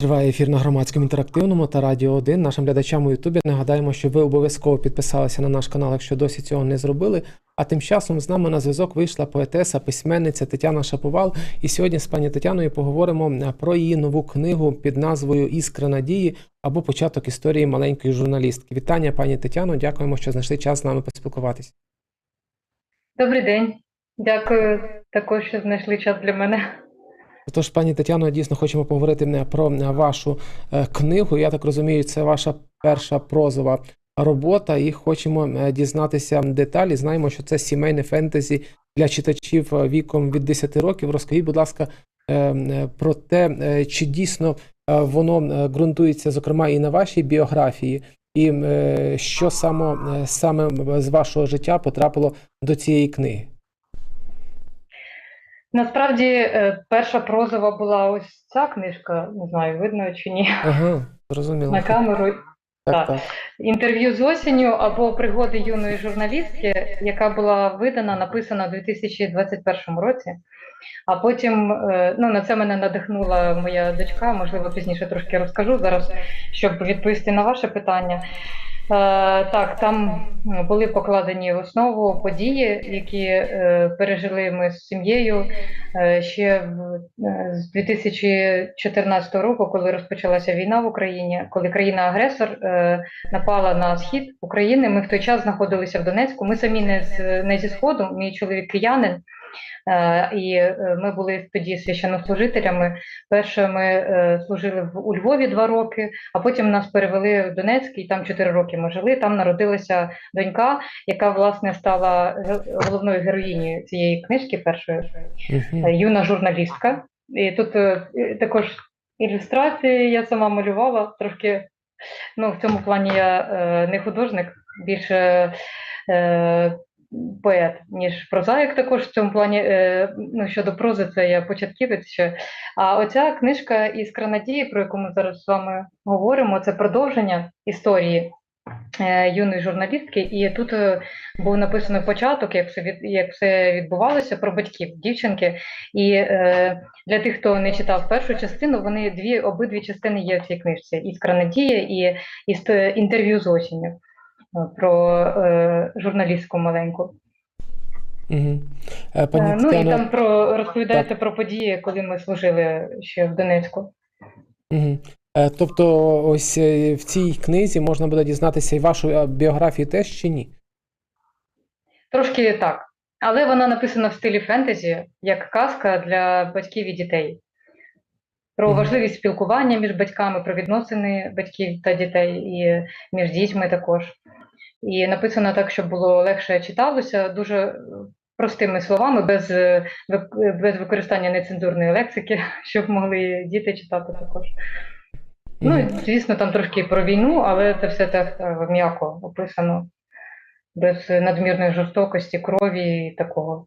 Триває ефір на громадському інтерактивному та Радіо 1. Нашим глядачам у Ютубі нагадаємо, що ви обов'язково підписалися на наш канал, якщо досі цього не зробили. А тим часом з нами на зв'язок вийшла поетеса, письменниця Тетяна Шаповал. І сьогодні з пані Тетяною поговоримо е, про її нову книгу під назвою Іскра надії або початок історії маленької журналістки. Вітання, пані Тетяно. Дякуємо, що знайшли час з нами поспілкуватися. Добрий день. Дякую також, що знайшли час для мене. Тож, пані Тетяно, дійсно хочемо поговорити про е, вашу е, книгу. Я так розумію, це ваша перша прозова робота, і хочемо е, дізнатися деталі. Знаємо, що це сімейне фентезі для читачів віком від 10 років. Розкажіть, будь ласка, про те, чи дійсно воно ґрунтується, зокрема, і на вашій біографії, і що саме, саме з вашого життя потрапило до цієї книги. Насправді, е, перша прозова була ось ця книжка, не знаю, видно чи ні, Ага, зрозуміло. на камеру. Так, так. так. Інтерв'ю з осінню або пригоди юної журналістки, яка була видана, написана у 2021 році. А потім е, ну, на це мене надихнула моя дочка, можливо, пізніше трошки розкажу зараз, щоб відповісти на ваше питання. Е, Так, там були покладені в основу події, які е, пережили ми з сім'єю е, ще е, з 2014 року, коли розпочалася війна в Україні, коли країна-агресор е, напала на схід України. Ми в той час знаходилися в Донецьку. Ми самі не з не зі сходу. Мій чоловік киянин. Е, І е, ми були тоді священнослужителями. Перше ми е, служили в у Львові два роки, а потім нас перевели в Донецьк, і там чотири роки ми жили. Там народилася донька, яка власне стала головною героїнею цієї книжки, першої юна журналістка. І тут також ілюстрації я сама малювала трошки. Ну, в цьому плані я не художник, більше поет, ніж прозаїк також в цьому плані. Е, ну, щодо прози, це я початківець ще. А оця книжка Іскра надії, про яку ми зараз з вами говоримо, це продовження історії е, юної журналістки. І тут е, був написаний початок, як все від як все відбувалося про батьків дівчинки. І е, для тих, хто не читав першу частину, вони дві обидві частини є в цій книжці: Іскра надії і, іст- інтерв'ю з осінню про е, журналістку маленьку. Е, Е, Пані ну і там про розповідаєте про події, коли ми служили ще в Донецьку. Е, Тобто, ось е, в цій книзі можна буде дізнатися і вашу е, біографію теж чи ні? Трошки так. Але вона написана в стилі фентезі, як казка для батьків і дітей. Про важливість спілкування між батьками, про відносини батьків та дітей, і між дітьми також. І написано так, щоб було легше читалося, дуже е, простими словами, без, е, без використання нецензурної лексики, щоб могли діти читати також. Ну, і, звісно, там трошки про війну, але це все так е, м'яко описано, без надмірної жорстокості, крові і такого.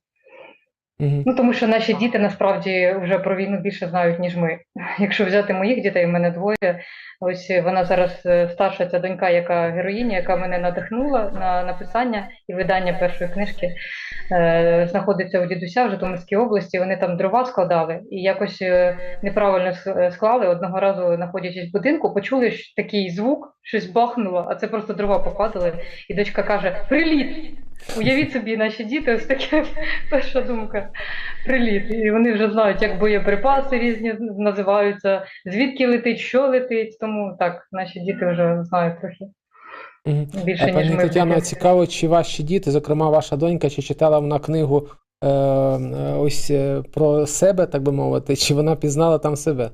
Ну, тому що наші діти насправді вже про війну більше знають, ніж ми. Якщо взяти моїх дітей, в мене двоє. Ось вона зараз е, старша ця донька, яка героїня, яка мене надихнула на написання і видання першої книжки. Е, знаходиться у дідуся в Житомирській області. Вони там дрова складали і якось е, неправильно е, склали. Одного разу, знаходячись в будинку, почули такий звук, щось бахнуло, а це просто дрова попадали. І дочка каже: Приліт! Уявіть собі, наші діти, ось таке перша думка. Приліт. І вони вже знають, як боєприпаси різні називаються, звідки летить, що летить. Тому так, наші діти вже знають трохи більше, Е, ніж Пані ми. Тетяно, цікаво, чи ваші діти, зокрема ваша донька, чи читала вона книгу е, е, ось е, про себе, так би мовити, чи вона пізнала там себе?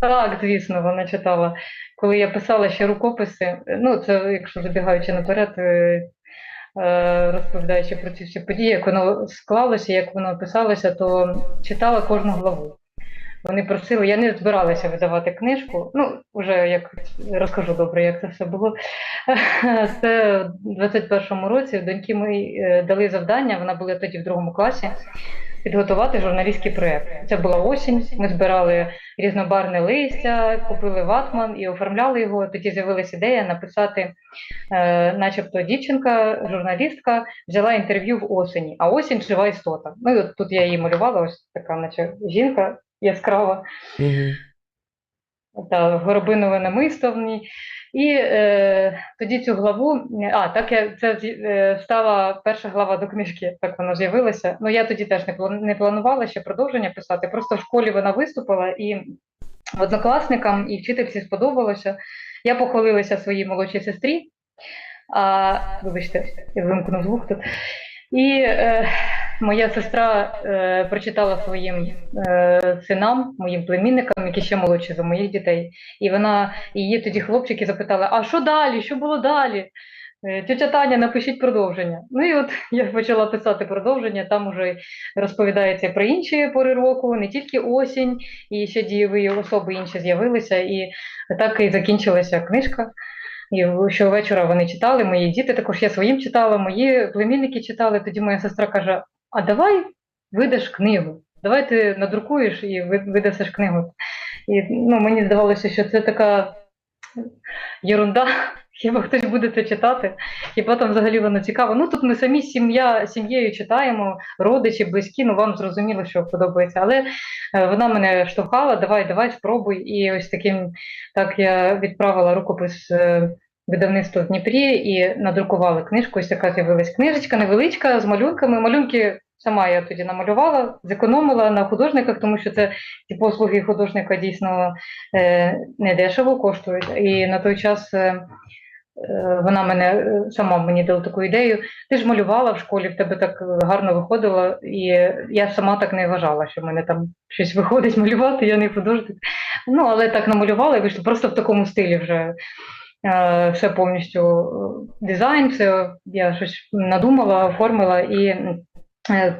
Так, звісно, вона читала. Коли я писала ще рукописи, ну це якщо забігаючи наперед, е, розповідаючи про ці всі події, як воно склалося, як воно писалося, то читала кожну главу. Вони просили, я не збиралася видавати книжку. Ну, вже як розкажу добре, як це все було. Це в 21-му році доньки ми е, дали завдання, вона була тоді в другому класі, підготувати журналістський проєкт. Це була осінь. Ми збирали різнобарне листя, купили ватман і оформляли його. Тоді з'явилася ідея написати, е, начебто, дівчинка, журналістка, взяла інтерв'ю в осені, а осінь жива істота. Ну і от тут я її малювала, ось така, наче жінка яскрава. Мгм. та горобинове намисто в ній. І е, тоді цю главу, а так я це е, стала перша глава до книжки, так вона з'явилася. Ну я тоді теж не планувала ще продовження писати. Просто в школі вона виступила і однокласникам і вчительці сподобалося. Я похвалилася своїй молодшій сестрі. А, вибачте, я вимкнув звук тут. І е, моя сестра е, прочитала своїм е, синам, моїм племінникам, які ще молодші за моїх дітей. І вона її тоді хлопчики запитали: а що далі? Що було далі? Е, Тетя Таня, напишіть продовження. Ну і от я почала писати продовження. Там уже розповідається про інші пори року, не тільки осінь, і ще дієві особи інші з'явилися. І так і закінчилася книжка. І щовечора вони читали, мої діти також я своїм читала, мої племінники читали. Тоді моя сестра каже: А давай видаш книгу, давай ти надрукуєш і ви- видасиш книгу. І ну, мені здавалося, що це така єрунда. Хіба хтось буде це читати? Хіба там взагалі воно цікаво? Ну тут ми самі сім'я сім'єю читаємо, родичі, близькі, ну вам зрозуміло, що подобається. Але е, вона мене штовхала, давай, давай, спробуй. І ось таким так я відправила рукопис е, видавництва в Дніпрі і надрукували книжку. Ось така з'явилась книжечка невеличка з малюнками. Малюнки сама я тоді намалювала, зекономила на художниках, тому що це ті послуги художника дійсно е, недешево коштують. І на той час. Вона мене е, сама мені дала таку ідею. Ти ж малювала в школі, в тебе так е, гарно виходило, і я сама так не вважала, що в мене там щось виходить малювати, я не художник. Ну, але так намалювала і вийшло просто в такому стилі вже. Е, Все повністю е, дизайн, це я щось надумала, оформила і е,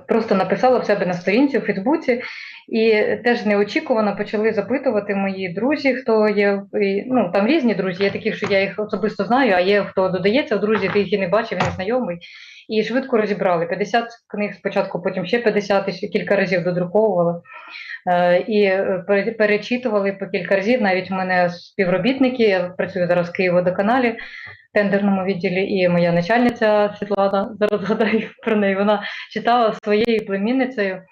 просто написала в себе на сторінці у Фейсбуці. І теж неочікувано почали запитувати мої друзі, хто є. Ну там різні друзі, є такі, що я їх особисто знаю, а є хто додається в друзі, ти їх і не бачив, і не знайомий. І швидко розібрали 50 книг спочатку, потім ще 50, і ще кілька разів додруковувала. Е, І е, перечитували по кілька разів. Навіть у мене співробітники, я працюю зараз в Києводоканалі, тендерному відділі, і моя начальниця Світлана, зараз згадаю про неї, вона читала своєю племінницею,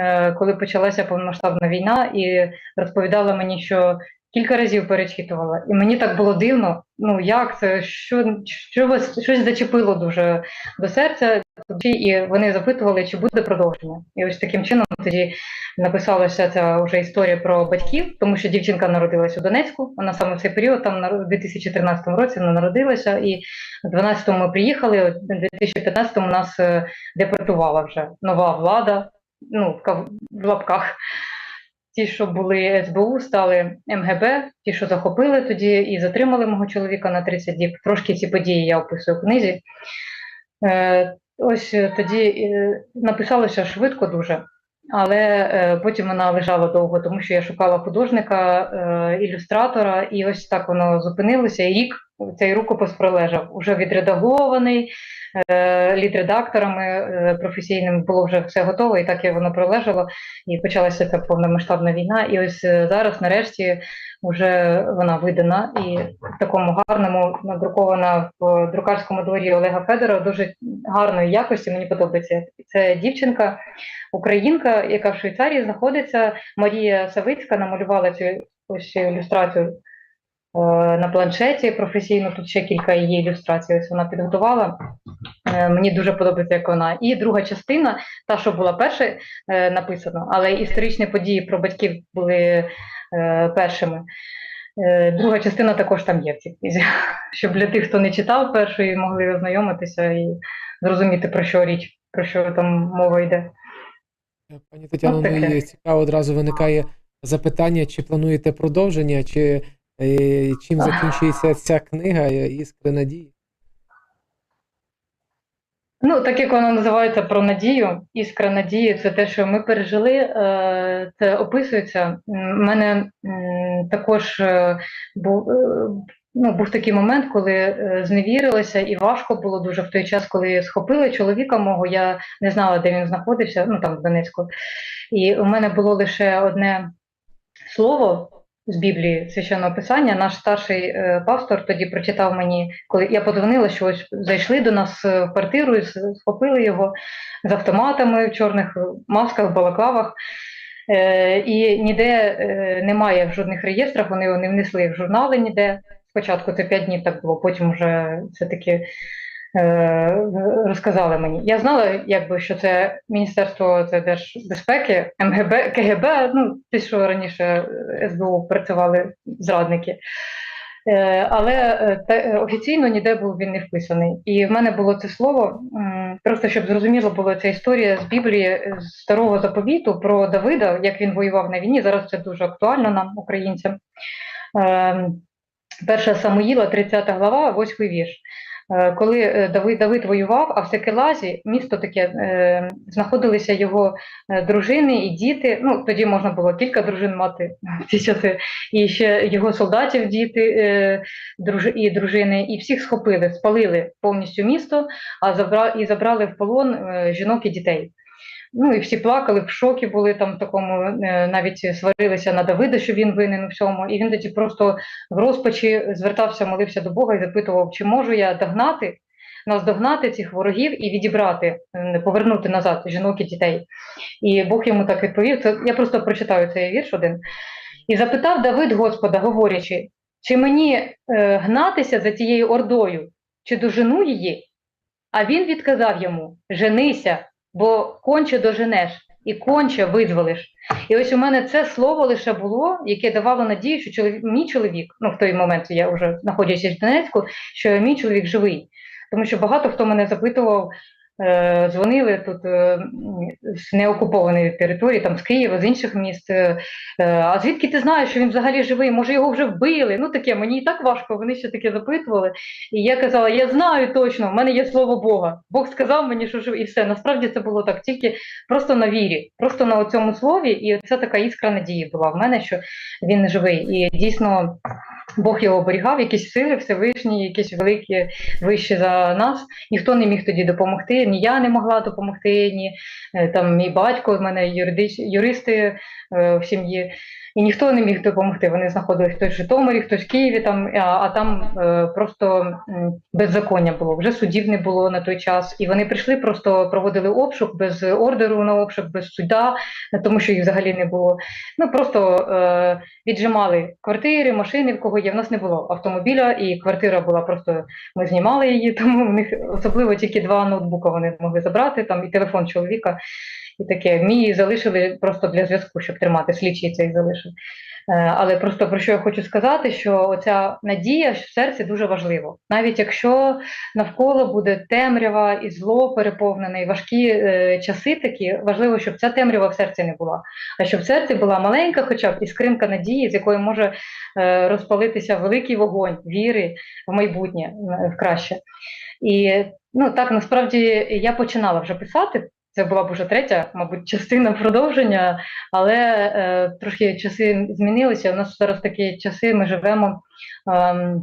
е, коли почалася повномасштабна війна, і розповідала мені, що кілька разів перечитувала. І мені так було дивно, ну як це, що, що вас щось зачепило дуже до серця, і вони запитували, чи буде продовження. І ось таким чином тоді написалася ця вже історія про батьків, тому що дівчинка народилася у Донецьку. Вона саме в цей період, там на- у 2013 році вона народилася, і в 12-му ми приїхали, у 2015-му нас е, депортувала вже нова влада, ну, в лапках. Ті, що були СБУ, стали МГБ, ті, що захопили тоді і затримали мого чоловіка на 30 діб. Трошки ці події я описую в книзі. Е, ось е, тоді е, написалося швидко дуже, але е, потім вона лежала довго, тому що я шукала художника, ілюстратора, і ось так воно зупинилося. І рік цей рукопис пролежав, уже відредагований. Е, Лід-редакторами е, професійними було вже все готово, і так і воно пролежало, і почалася ця повномасштабна війна. І ось е, зараз, нарешті, вже вона видана і в такому гарному надрукована в друкарському дворі Олега Федора, дуже гарної якості. Мені подобається. Це дівчинка, українка, яка в Швейцарії знаходиться. Марія Савицька намалювала цю ось ілюстрацію на планшеті професійно. Тут ще кілька її ілюстрацій. Ось вона підготувала. Е, Мені дуже подобається, як вона. І друга частина, та, що була перша е, написано, але історичні події про батьків були е, першими. Е, Друга частина також там є в цій книзі, щоб для тих, хто не читав першої, могли ознайомитися і зрозуміти, про що річ, про що там мова йде. Пані Тетяно, ну цікаво одразу виникає запитання, чи плануєте продовження, чи е, чим закінчується ця книга е, Іскри надії? Ну, так як воно називається про надію, іскра надії, це те, що ми пережили, е, це описується. У мене також був, ну, був такий момент, коли зневірилася, і важко було дуже в той час, коли схопили чоловіка мого. Я не знала, де він знаходився, ну там в Донецьку. І у мене було лише одне слово з Біблії священного писання. Наш старший е, пастор тоді прочитав мені, коли я подзвонила, що ось зайшли до нас е, в квартиру, і схопили його з автоматами в чорних масках, балаклавах. Е, і ніде е, немає в жодних реєстрах, вони не внесли в журнали ніде. Спочатку це 5 днів так було, потім вже все-таки е, розказали мені. Я знала, якби, що це Міністерство це Держбезпеки, МГБ, КГБ, ну, ті, що раніше СБУ працювали зрадники. Е, Але е, е, офіційно ніде був він не вписаний. І в мене було це слово, просто щоб зрозуміло було ця історія з Біблії е, з старого заповіту про Давида, як він воював на війні. Зараз це дуже актуально нам, українцям. Е, Перша Самуїла, 30 глава, 8 вірш. Е, Коли е, Давид, Давид воював, а в Секелазі, місто таке, е, знаходилися його дружини і діти. Ну, тоді можна було кілька дружин мати в ці часи, і ще його солдатів, діти і дружини, і всіх схопили, спалили повністю місто, а забрали і забрали в полон жінок і дітей. Ну і всі плакали, в шокі були там такому, е, навіть сварилися на Давида, що він винен у всьому. І він тоді просто в розпачі звертався, молився до Бога і запитував, чи можу я догнати, наздогнати цих ворогів і відібрати, повернути назад жінок і дітей. І Бог йому так відповів. Це я просто прочитаю цей вірш один. І запитав Давид Господа, говорячи, чи мені е, гнатися за тією ордою, чи дожену її? А він відказав йому: Женися, бо конче доженеш і конче визволиш. І ось у мене це слово лише було, яке давало надію, що чоловік, мій чоловік, ну в той момент я вже знаходячись в Донецьку, що мій чоловік живий. Тому що багато хто мене запитував, дзвонили тут е, з неокупованої території, там з Києва, з інших міст. е, е, а звідки ти знаєш, що він взагалі живий? Може його вже вбили? Ну таке, мені і так важко, вони ще таке запитували. І я казала: я знаю точно, в мене є слово Бога. Бог сказав мені, що живий, і все. Насправді це було так, тільки просто на вірі, просто на цьому слові, і це така іскра надії була в мене, що він живий. І дійсно Бог його оберігав, якісь сили Всевишні, якісь великі вищі за нас. Ніхто не міг тоді допомогти, ні я не могла допомогти, ні е, там мій батько, в мене юридич, юристи е, в сім'ї. І ніхто не міг допомогти. Вони знаходились хтось в Житомирі, хтось в Києві, там, а, а там е, просто беззаконня було. Вже судів не було на той час. І вони прийшли, просто проводили обшук без ордеру на обшук, без суда, тому що їх взагалі не було. Ну просто е, віджимали квартири, машини, в кого є. В нас не було автомобіля, і квартира була просто. Ми знімали її, тому в них особливо тільки два ноутбука вони могли забрати, там і телефон чоловіка. І таке мій залишили просто для зв'язку, щоб тримати слідчий цей залишив. Е, Але просто про що я хочу сказати, що оця надія в серці дуже важливо. Навіть якщо навколо буде темрява і зло переповнене, і важкі е, часи такі, важливо, щоб ця темрява в серці не була, а щоб в серці була маленька, хоча б іскринка надії, з якої може е, розпалитися великий вогонь віри в майбутнє, е, в краще. І ну так насправді я починала вже писати. Це була б уже третя, мабуть, частина продовження, але е, трошки часи змінилися. У нас зараз такі часи, ми живемо е,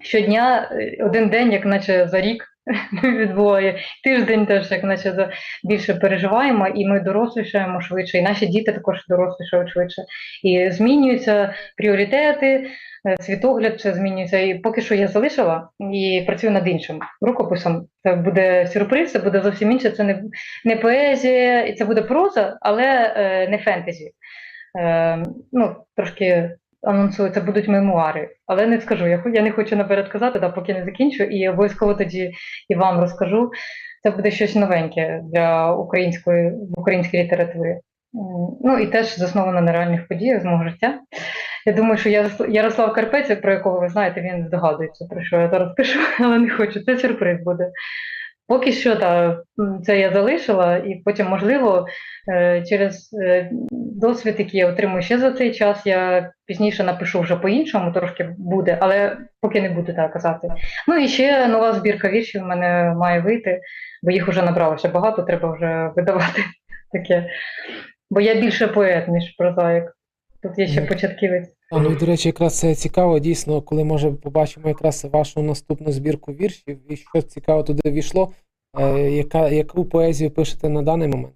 щодня, один день, як наче за рік відбуває, тиждень теж, як наче більше переживаємо, і ми дорослішаємо швидше, і наші діти також дорослішають швидше. І змінюються пріоритети, е, світогляд це змінюється. І поки що я залишила і працюю над іншим рукописом. Це буде сюрприз, це буде зовсім інше. Це не, не поезія, і це буде проза, але е, не фентезі. Е, ну, трошки анонсую, це будуть мемуари, але не скажу. Я, я не хочу наперед казати, да, поки не закінчу, і обов'язково тоді і вам розкажу. Це буде щось новеньке для української в українській літературі. Ну і теж засновано на реальних подіях з мого життя. Я думаю, що Ярос- Ярослав Карпець, про якого ви знаєте, він здогадується, про що я зараз пишу, але не хочу. Це сюрприз буде. Поки що та, це я залишила, і потім, можливо, е, через е, досвід, який я отримую ще за цей час, я пізніше напишу вже по-іншому, трошки буде, але поки не буду так казати. Ну і ще нова збірка віршів в мене має вийти, бо їх вже набралося багато, треба вже видавати таке. Бо я більше поет, ніж прозаїк. Тут є ще початківець. А, Ну і до речі, якраз це цікаво, дійсно, коли може побачимо якраз вашу наступну збірку віршів, і що цікаво туди війшло, е, яка, яку поезію пишете на даний момент?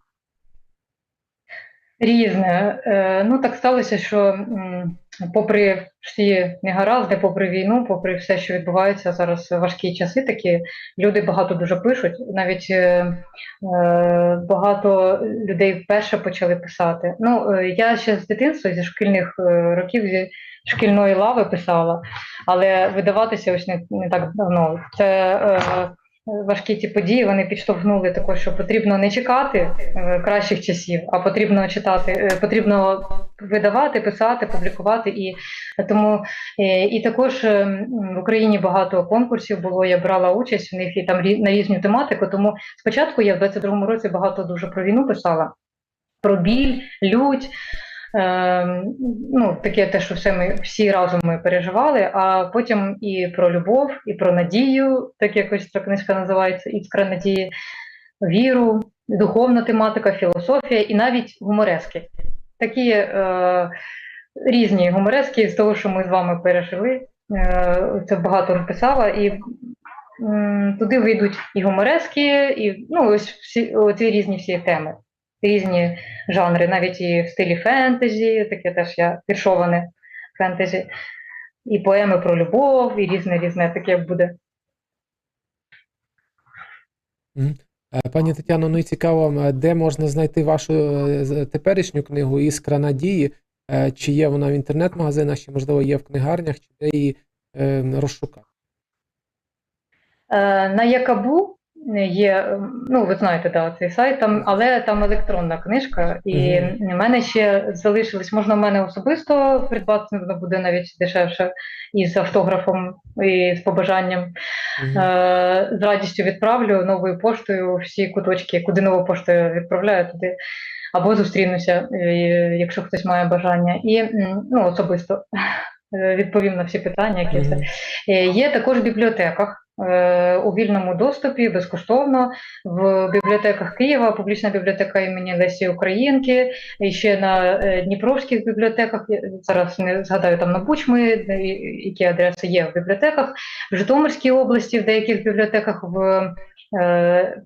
Різне. Е, Ну, так сталося, що попри всі негаразди, попри війну, попри все, що відбувається зараз важкі часи, такі люди багато дуже пишуть. Навіть е, е, багато людей вперше почали писати. Ну, е, я ще з дитинства, зі шкільних е, років, зі шкільної лави писала, але видаватися ось не, не так давно. Це е, важкі ці події вони підштовхнули також, що потрібно не чекати е, кращих часів, а потрібно читати, е, потрібно видавати, писати, публікувати. І тому е, і також в Україні багато конкурсів було. Я брала участь в них і там на різну тематику. Тому спочатку я в 22-му році багато дуже про війну писала, про біль, лють. Е, ну, таке те, що все ми всі разом ми переживали, а потім і про любов, і про надію, так якось ця книжка називається Іскра надії, віру, духовна тематика, філософія і навіть гуморески. Такі е, різні гуморески з того, що ми з вами пережили. Е, це багато написала, і туди вийдуть і гуморески, і ну, ось всі ці різні всі теми, різні жанри, навіть і в стилі фентезі, таке теж я віршоване фентезі, і поеми про любов, і різне різне таке буде. Е, Пані Тетяно, ну і цікаво, е, де можна знайти вашу е, теперішню книгу Іскра надії? Чи є вона в інтернет-магазинах, чи можливо є в книгарнях, чи де її е, розшукати? На Якабу є, ем, ну ви знаєте, да, цей сайт, там, але там електронна книжка, і в мене ще залишилось, можна в мене особисто придбати, буде навіть дешевше, із автографом і з побажанням. Мгм. Е, З радістю відправлю новою поштою всі куточки, куди нову пошту відправляю туди. Або зустрінуся, е, якщо хтось має бажання. І ну, особисто е, відповім на всі питання, які все. Мгм. Е, Є також в бібліотеках у вільному доступі безкоштовно в бібліотеках Києва, публічна бібліотека імені Лесі Українки, і ще на е, Дніпровських бібліотеках. Зараз не згадаю там на Бучми, які адреси є в бібліотеках, в Житомирській області, в деяких бібліотеках в е,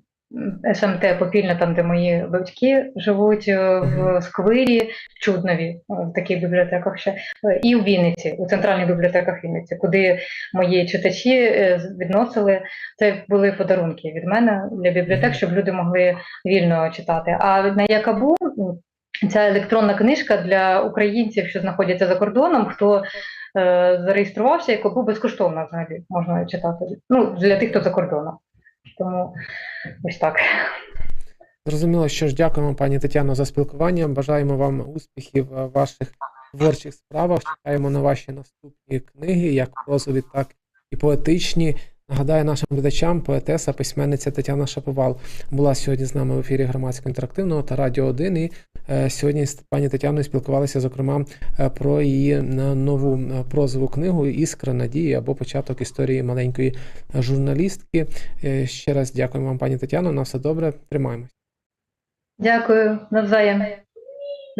СМТ Попільня, там де мої батьки живуть, е, в Сквирі, в Чуднові, е, в таких бібліотеках ще, е, і в Вінниці, у центральних бібліотеках Вінниці, куди мої читачі відносили. Це були подарунки від мене для бібліотек, щоб люди могли вільно читати. А на Якабу ця електронна книжка для українців, що знаходяться за кордоном, хто е, зареєструвався, Якабу безкоштовно взагалі можна читати. Ну, для тих, хто за кордоном. Тому ось так. Зрозуміло, що ж дякуємо, пані Тетяно, за спілкування. Бажаємо вам успіхів в ваших творчих справах. Чекаємо на ваші наступні книги, як прозові, так і поетичні. Нагадаю нашим глядачам, поетеса, письменниця Тетяна Шаповал була сьогодні з нами в ефірі громадського інтерактивного та Радіо 1. І е, сьогодні з пані Тетяною спілкувалися, зокрема, е, про її е, нову е, прозову книгу Іскра надії або початок історії маленької журналістки. Е, Ще раз дякуємо вам, пані Тетяно. На все добре. Тримаємось. Дякую, навзаєм.